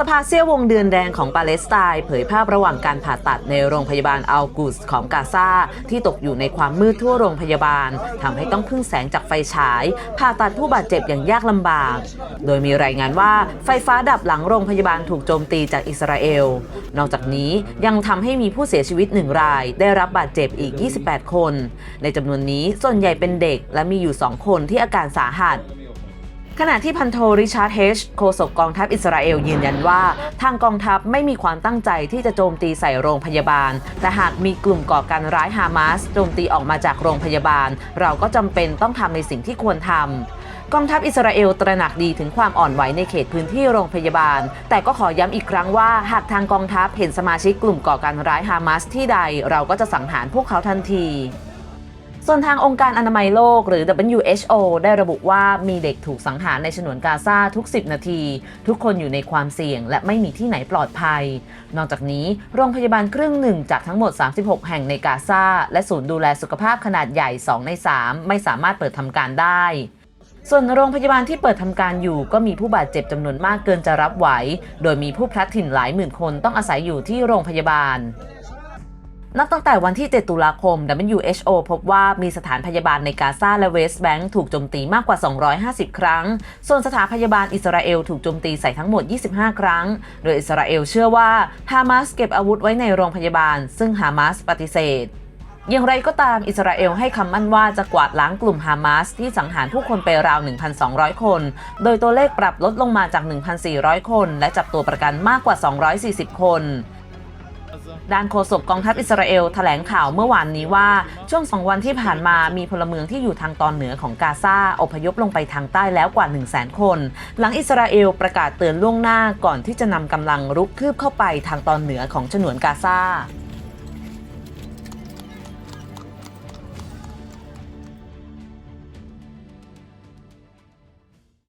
สภาเซียววงเดือนแดงของปาเลสไตน์เผยภาพระหว่างการผ่าตัดในโรงพยาบาลอัลกุสของกาซาที่ตกอยู่ในความมืดทั่วโรงพยาบาลทำให้ต้องพึ่งแสงจากไฟฉาย ผ่าตัดผู้บาดเจ็บอย่างยากลำบาก โดยมีรายงานว่าไฟฟ้าดับหลังโรงพยาบาลถูกโจมตีจากอิสราเอล นอกจากนี้ยังทำให้มีผู้เสียชีวิตหนึ่งราย ได้รับบาดเจ็บอีก 28 คน ในจำนวนนี้ส่วนใหญ่เป็นเด็กและมีอยู่ 2 คนที่อาการสาหัส ขณะที่พันโทริชาร์ดเฮชโฆษกกองทัพอิสราเอลยืนยันว่า ทางกองทัพไม่มีความตั้งใจที่จะโจมตีใส่โรงพยาบาล แต่หากมีกลุ่มก่อการร้ายฮามาสโจมตีออกมาจากโรงพยาบาล เราก็จำเป็นต้องทำในสิ่งที่ควรทำกองทัพอิสราเอลตระหนักดีถึงความอ่อนไหวในเขตพื้นที่โรงพยาบาล แต่ก็ขอย้ำอีกครั้งว่า หากทางกองทัพเห็นสมาชิกกลุ่มก่อการร้ายฮามาสที่ใด เราก็จะสังหารพวกเขาทันที ส่วนทางองค์การอนามัยโลกหรือ WHO ได้ระบุว่ามีเด็กถูกสังหารในฉนวนกาซาทุก 10 นาที ทุกคนอยู่ในความเสี่ยง และไม่มีที่ไหนปลอดภัย นอกจากนี้โรงพยาบาลครึ่งหนึ่งจากทั้งหมด 36 แห่งในกาซาและศูนย์ดูแลสุขภาพขนาดใหญ่ 2 ใน 3 ไม่สามารถเปิดทำการได้ส่วนโรงพยาบาลที่เปิดทำการอยู่ก็มีผู้บาดเจ็บจำนวนมากเกินจะรับไหว โดยมีผู้พลัดถิ่นหลายหมื่นคนต้องอาศัยอยู่ที่โรงพยาบาล นับตั้งแต่วันที่ 7 ตุลาคม WHO พบว่ามีสถานพยาบาลในกาซาและเวสต์แบงก์ถูกโจมตีมากกว่า 250 ครั้ง ส่วนสถานพยาบาลอิสราเอลถูกโจมตีใส่ทั้งหมด 25 ครั้ง โดยอิสราเอลเชื่อว่าฮามาสเก็บอาวุธไว้ในโรงพยาบาล ซึ่งฮามาสปฏิเสธอย่างไรก็ตามอิสราเอลให้คำมั่นว่าจะกวาดล้างกลุ่มฮามาสที่สังหารผู้คนไปราว 1,200 คน โดยตัวเลขปรับลดลงมาจาก 1,400 คน และจับตัวประกันมากกว่า 240 คน ด้านโฆษกกองทัพอิสราเอลแถลงข่าวเมื่อวานนี้ว่า ช่วงสองวันที่ผ่านมามีพลเมืองที่อยู่ทางตอนเหนือของกาซาอพยพลงไปทางใต้แล้วกว่า 1 0 0 0 0แคน หลังอิสราเอลประกาศเตือนล่วงหน้าก่อนที่จะนำกำลังรุกคืบเข้าไปทางตอนเหนือของฉนวนกาซา